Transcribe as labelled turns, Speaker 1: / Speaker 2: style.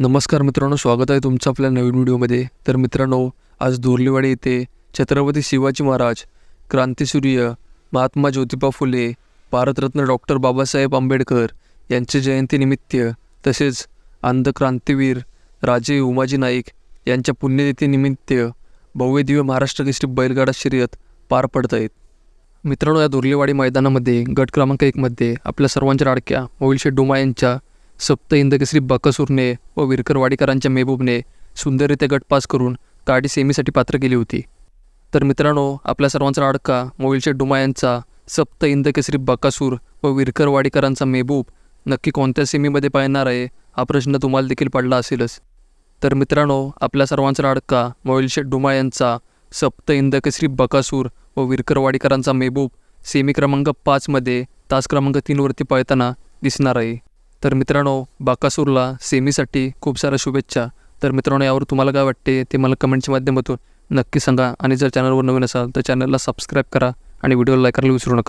Speaker 1: नमस्कार मित्रांनो स्वागत आहे तुमचं आपल्या नवीन व्हिडिओमध्ये. तर मित्रांनो आज दोर्लीवाडी येथे छत्रपती शिवाजी महाराज क्रांतीसूर्य महात्मा ज्योतिबा फुले भारतरत्न डॉक्टर बाबासाहेब आंबेडकर यांच्या जयंतीनिमित्त तसेच अंध क्रांतीवीर राजे उमाजी नाईक यांच्या पुण्यतिथीनिमित्त भव्य दिव्य महाराष्ट्र केसरी बैलगाडा शर्यत पार पडत आहेत. मित्रांनो या दोर्लेवाडी मैदानामध्ये गट क्रमांक एकमध्ये आपल्या सर्वांच्या लाडक्या मोहिलशे डोमा यांच्या सप्त इंदकेसरी बकसूरने व विरकरवाडीकरांच्या मेहबूबने सुंदररित्या गटपास करून गाडी सेमीसाठी पात्र केली होती. तर मित्रांनो आपल्या सर्वांचा अडका मोहिलशेठ डुमा यांचा सप्त इंदकेसरी बकासूर व विरकरवाडीकरांचा मेहबूब नक्की कोणत्या सेमीमध्ये पाहणार आहे हा प्रश्न तुम्हाला देखील पडला असेलच. तर मित्रांनो आपल्या सर्वांचा अडका मोहिलशेठ डुमा यांचा सप्त इंदकेसरी बकासूर व विरकरवाडीकरांचा मेहबूब सेमी क्रमांक पाचमध्ये तास क्रमांक तीनवरती पळताना दिसणार आहे. तर मित्रांनो बाकासूरला सेमीसाठी खूप साऱ्या शुभेच्छा. तर मित्रांनो यावर तुम्हाला काय वाटते ते मला कमेंटच्या माध्यमातून नक्की सांगा. आणि जर चॅनलवर नवीन असाल तर चॅनलला सबस्क्राईब करा आणि व्हिडिओला लाईक करायला विसरू नका.